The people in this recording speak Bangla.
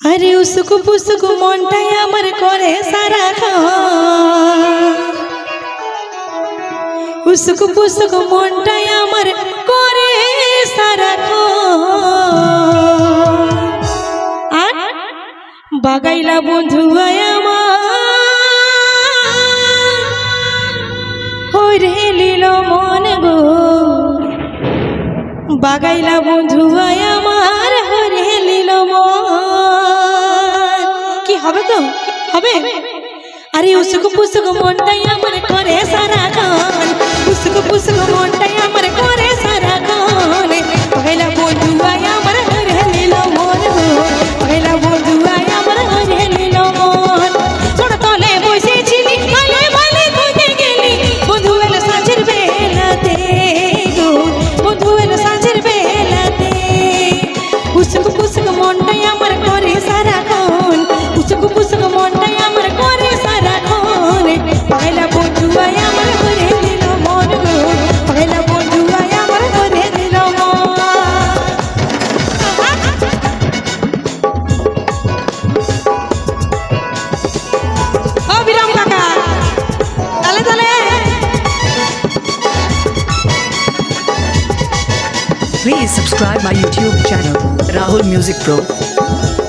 আরে উসুকু পুসুকু মনটাই আমার করে সারা উসুকু পুসুকু মনটাই আমার করে সারা আর বাগাইলা বন্ধু আমার। হরে লীল মন গো। বাগাইলা বন্ধু আয় তো হবে আরে উসুক পুসুক মনটাই আমার করে সারা গান উসুক পুসুক মনটাই আমার করে সারা গান পহেলা বন্ধু আয় আমার হরে লীল মন গো পহেলা বন্ধু আয় আমার হরে লীল মন ছোট তলে বসেছিলি ভালে ভালে তুই গেলি বন্ধু এলো সাঁঝের বেলাতে গো বন্ধু এলো সাঁঝের বেলাতে পুসুক পুসুক মনটাই আমার করে সারা ক্ষণ Please subscribe my YouTube channel, Rahul Music Pro.